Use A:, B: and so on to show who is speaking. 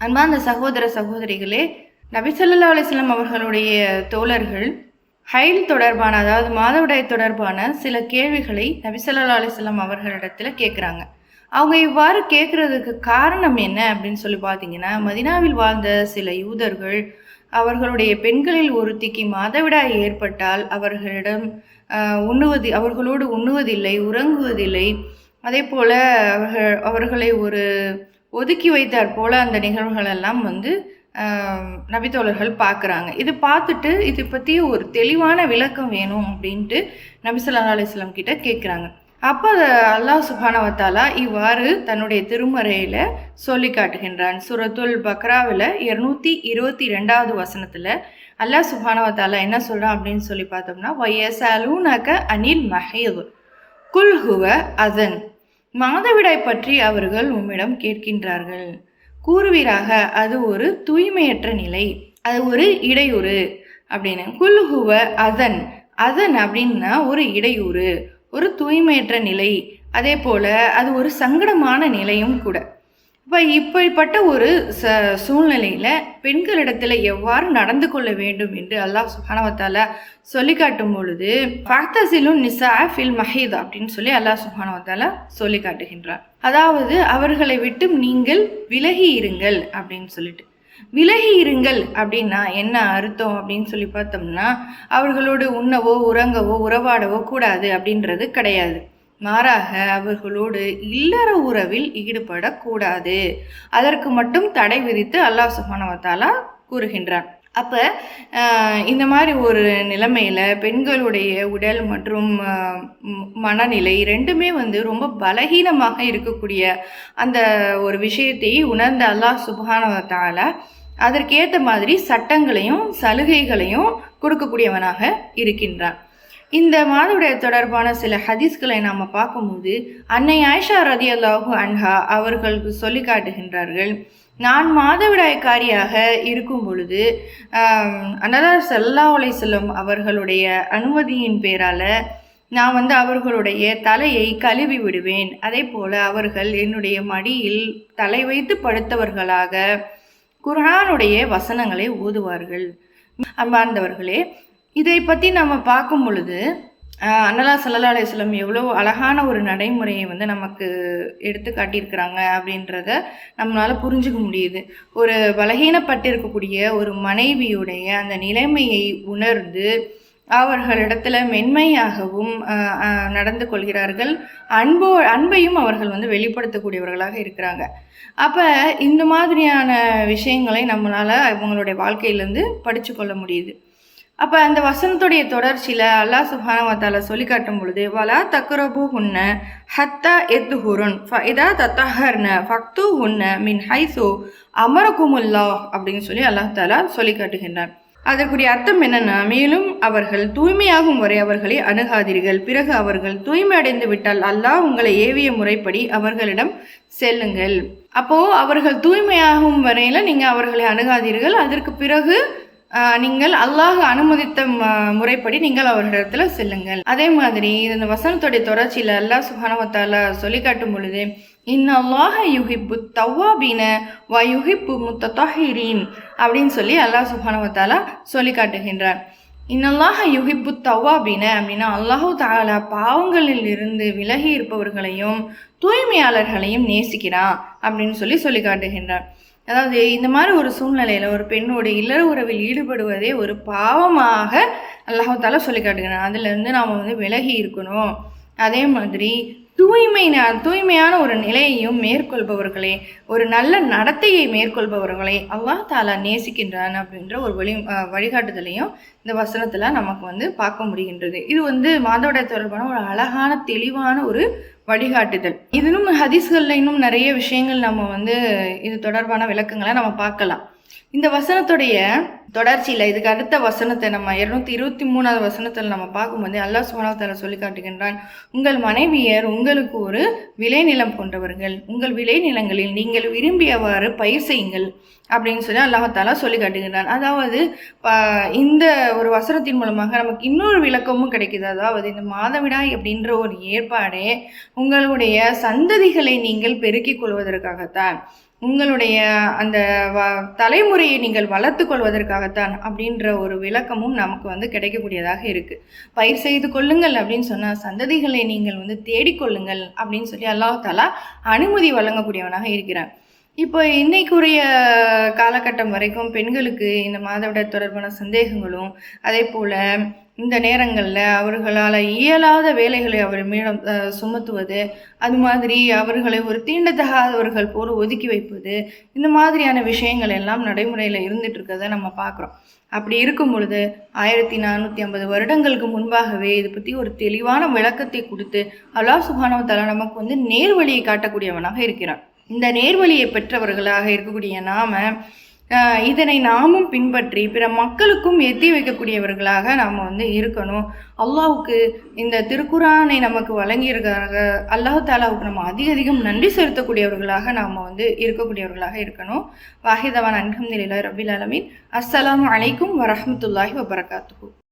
A: அன்பார்ந்த சகோதர சகோதரிகளே நபிசல்லா அலிஸ்லாம் அவர்களுடைய தோழர்கள் ஹைல் தொடர்பான அதாவது மாதவிடாய் தொடர்பான சில கேள்விகளை நபிசல்லா அலிஸ்லாம் அவர்களிடத்தில் கேட்குறாங்க அவங்க இவ்வாறு கேட்குறதுக்கு காரணம் என்ன அப்படின்னு சொல்லி பார்த்தீங்கன்னா மதினாவில் வாழ்ந்த சில யூதர்கள் அவர்களுடைய பெண்களில் ஒருத்திக்கு மாதவிடாய் ஏற்பட்டால் அவர்களிடம் உண்ணுவது அவர்களோடு உண்ணுவதில்லை உறங்குவதில்லை. அதே போல் அவர்கள் அவர்களை ஒரு ஒதுக்கி வைத்தாற் போல அந்த நிகழ்வுகள் எல்லாம் வந்து நபித்தோழர்கள் பார்க்குறாங்க. இது பார்த்துட்டு இது பற்றி ஒரு தெளிவான விளக்கம் வேணும் அப்படின்ட்டு நபி சொல்லா அலைஹி கிட்ட கேட்குறாங்க. அப்போ அல்லாஹ் சுபானவத்தாலா இவ்வாறு தன்னுடைய திருமறையில் சொல்லி காட்டுகின்றான். சுரத்துல் பக்ராவில் இருநூத்தி இருபத்தி ரெண்டாவது வசனத்தில் அல்லாஹ் சுபானவத்தாலா என்ன சொல்கிறான் அப்படின்னு சொல்லி பார்த்தோம்னா வயசாலூனாக்க அனில் மஹேவ் குல்ஹுவ அதன் மாதவிடாய் பற்றி அவர்கள் உம்மிடம் கேட்கின்றார்கள். கூறுவீராக அது ஒரு தூய்மையற்ற நிலை அது ஒரு இடையூறு. அப்படின்னு குல் அதன் அதன் அப்படின்னா ஒரு இடையூறு ஒரு தூய்மையற்ற நிலை. அதே போல் அது ஒரு சங்கடமான நிலையும் கூட. இப்போ இப்படிப்பட்ட ஒரு ச சூழ்நிலையில் பெண்களிடத்தில் எவ்வாறு நடந்து கொள்ள வேண்டும் என்று அல்லாஹ் சுஹானவத்தால சொல்லி காட்டும் பொழுது ஃபக்தசிலும் நிசா ஃபில் மஹீத் அப்படின்னு சொல்லி அல்லாஹ் சுஹானவத்தால சொல்லி காட்டுகின்றார். அதாவது அவர்களை விட்டு நீங்கள் விலகி இருங்கள் அப்படின்னு சொல்லிட்டு. விலகி இருங்கள் அப்படின்னா என்ன அர்த்தம் அப்படின்னு சொல்லி பார்த்தோம்னா அவர்களோடு உண்ணவோ உறங்கவோ உறவாடவோ கூடாது அப்படின்றது கிடையாது. மாறாக அவர்களோடு இல்லற உறவில் ஈடுபடக்கூடாது அதற்கு மட்டும் தடை விதித்து அல்லாஹ் சுபானவத்தாலா கூறுகின்றான். அப்போ இந்த மாதிரி ஒரு நிலைமையில் பெண்களுடைய உடல் மற்றும் மனநிலை ரெண்டுமே வந்து ரொம்ப பலகீனமாக இருக்கக்கூடிய அந்த ஒரு விஷயத்தை உணர்ந்த அல்லாஹ் சுபானவத்தால் அதற்கேற்ற மாதிரி சட்டங்களையும் சலுகைகளையும் கொடுக்கக்கூடியவனாக இருக்கின்றான். இந்த மாதவிடாய் தொடர்பான சில ஹதீஸ்களை நாம் பார்க்கும்போது அன்னை ஆயிஷா ரதி அல்லாஹு அன்ஹா அவர்களுக்கு சொல்லி காட்டுகின்றார்கள் நான் மாதவிடாய்க்காரியாக இருக்கும் பொழுது அன்னதார் சல்லா உலை செல்லும் அவர்களுடைய அனுமதியின் பேரால் நான் வந்து அவர்களுடைய தலையை கழுவி விடுவேன். அதே போல் அவர்கள் என்னுடைய மடியில் தலை வைத்து படுத்தவர்களாக குரானுடைய வசனங்களை ஓதுவார்கள். அன்பார்ந்தவர்களே இதை பற்றி நம்ம பார்க்கும் பொழுது அன்னலா சல்லா அலையம் எவ்வளோ அழகான ஒரு நடைமுறையை வந்து நமக்கு எடுத்து காட்டியிருக்கிறாங்க அப்படின்றத நம்மளால் புரிஞ்சுக்க முடியுது. ஒரு பலகீனப்பட்டிருக்கக்கூடிய ஒரு மனைவியுடைய அந்த நிலைமையை உணர்ந்து அவர்களிடத்துல மென்மையாகவும் நடந்து கொள்கிறார்கள். அன்போ அன்பையும் அவர்கள் வந்து வெளிப்படுத்தக்கூடியவர்களாக இருக்கிறாங்க. அப்போ இந்த மாதிரியான விஷயங்களை நம்மளால் அவங்களுடைய வாழ்க்கையிலேருந்து படித்து கொள்ள முடியுது. அப்போ அந்த வசனத்துடைய தொடர்ச்சியில் அல்லாஹ் சுஹானவத்தால சொல்லி காட்டும் பொழுது வலா தக்ரபு ஹுன்ன ஹத்தா எத்து ஹுருன் இதா தத்தஹர்ன ஃபக்து ஹுன்ன மின் ஹைசோ அமரகுமுல்லா அப்படின்னு சொல்லி அல்லாஹ் தாலா சொல்லி காட்டுகின்றான் அதற்குரிய அர்த்தம் என்னன்னா மேலும் அவர்கள் தூய்மையாகும் வரை அவர்களை அணுகாதீர்கள். பிறகு அவர்கள் தூய்மை அடைந்து விட்டால் அல்லாஹ் உங்களை ஏவிய முறைப்படி அவர்களிடம் செல்லுங்கள். அப்போ அவர்கள் தூய்மையாகும் வரையில நீங்க அவர்களை அணுகாதீர்கள். அதற்கு பிறகு நீங்கள் அல்லாஹ் அனுமதித்த முறைப்படி நீங்கள் அவர்களிடத்துல செல்லுங்கள். அதே மாதிரி இந்த வசனத்துடைய தொடர்ச்சியில் அல்லாஹ் சுஹானவத்தால சொல்லி காட்டும் பொழுது இன் அல்லாஹ யுஹிப்பு தவ்வாபீன வ யுஹிப்பு முத்தஹிரீன் அப்படின்னு சொல்லி அல்லாஹ் சுஹானவத்தாலா சொல்லி காட்டுகின்றார். இன்னல்லாஹ யுஹிப்பு தவ்வாபீன அப்படின்னா அல்லாஹு தாலா பாவங்களில் இருந்து விலகி இருப்பவர்களையும் தூய்மையாளர்களையும் நேசிக்கிறான் அப்படின்னு சொல்லி சொல்லி காட்டுகின்றார். அதாவது இந்த மாதிரி ஒரு சூழ்நிலையில் ஒரு பெண்ணோட இல்லற உறவில் ஈடுபடுவதே ஒரு பாவமாக அல்லாஹால சொல்லி காட்டுகிறான். அதுலேருந்து நாம் வந்து விலகி இருக்கணும். அதே மாதிரி தூய்மை ந- தூய்மையான ஒரு நிலையையும் மேற்கொள்பவர்களே ஒரு நல்ல நடத்தையை மேற்கொள்பவர்களே அல்லாஹ் தாலா நேசிக்கின்றான் அப்படின்ற ஒரு வழி வழிகாட்டுதலையும் இந்த வசனத்தில் நமக்கு வந்து பார்க்க முடிகின்றது. இது வந்து மாதவிடாய் தொடர்பான ஒரு அழகான தெளிவான ஒரு வழிகாட்டுதல். இதுனும் ஹதீஸ்களில் இன்னும் நிறைய விஷயங்கள் நம்ம வந்து இது தொடர்பான விளக்கங்களை நம்ம பார்க்கலாம். இந்த வசனத்துடைய தொடர்ச்சியில் இதுக்கு அடுத்த வசனத்தை நம்ம இருநூத்தி இருபத்தி மூணாவது வசனத்தில் நம்ம பார்க்கும்போது அல்லாஹ் சுமணத்தால சொல்லி காட்டுகின்றான் உங்கள் மனைவியர் உங்களுக்கு ஒரு விளைநிலம் போன்றவர்கள் உங்கள் விளைநிலங்களில் நீங்கள் விரும்பியவாறு பயிர் செய்யுங்கள். அப்படின்னு சொல்லி அல்லாஹாலா சொல்லி காட்டுகின்றான். அதாவது இந்த ஒரு வசனத்தின் மூலமாக நமக்கு இன்னொரு விளக்கமும் கிடைக்குது. அதாவது இந்த மாதவிடாய் அப்படின்ற ஒரு ஏற்பாடே உங்களுடைய சந்ததிகளை நீங்கள் பெருக்கிக் கொள்வதற்காகத்தான். உங்களுடைய அந்த வ தலைமுறையை நீங்கள் வளர்த்து கொள்வதற்காகத்தான் அப்படின்ற ஒரு விளக்கமும் நமக்கு வந்து கிடைக்கக்கூடியதாக இருக்குது பயிர் செய்து கொள்ளுங்கள் அப்படின்னு சொன்னால் சந்ததிகளை நீங்கள் வந்து தேடிக்கொள்ளுங்கள் அப்படின்னு சொல்லி அல்லாஹாலா அனுமதி வழங்கக்கூடியவனாக இருக்கிறான். இப்போ இன்னைக்குரிய காலகட்டம் வரைக்கும் பெண்களுக்கு இந்த மாதவிட தொடர்பான சந்தேகங்களும் அதே போல் இந்த நேரங்களில் அவர்களால் இயலாத வேலைகளை அவர் மீண்டும் சுமத்துவது அது மாதிரி அவர்களை ஒரு தீண்டத்தகாதவர்கள் போல ஒதுக்கி வைப்பது இந்த மாதிரியான விஷயங்கள் எல்லாம் நடைமுறையில் இருந்துட்டு இருக்கிறத நம்ம பார்க்குறோம் அப்படி இருக்கும் பொழுது ஆயிரத்தி நானூற்றி ஐம்பது வருடங்களுக்கு முன்பாகவே இதை பற்றி ஒரு தெளிவான விளக்கத்தை கொடுத்து அல்லாஹ் சுபானவ நமக்கு வந்து நேர்வழியை காட்டக்கூடியவனாக இருக்கிறான். இந்த நேர்வழியை பெற்றவர்களாக இருக்கக்கூடிய நாம இதனை நாமும் பின்பற்றி பிற மக்களுக்கும் எத்தி வைக்கக்கூடியவர்களாக நாம் வந்து இருக்கணும். அல்லாவுக்கு இந்த திருக்குறானை நமக்கு வழங்கியிருக்காங்க அல்லாஹ் தாலாவுக்கு நம்ம அதிக அதிகம் நன்றி செலுத்தக்கூடியவர்களாக நாம் வந்து இருக்கக்கூடியவர்களாக இருக்கணும். வாஹிதவான் அல்ஹம்துலில்லாஹி ரபில் அலமின் அஸ்ஸலாமு அலைக்கும் வரமத்துல்லாஹி வபரகாத்து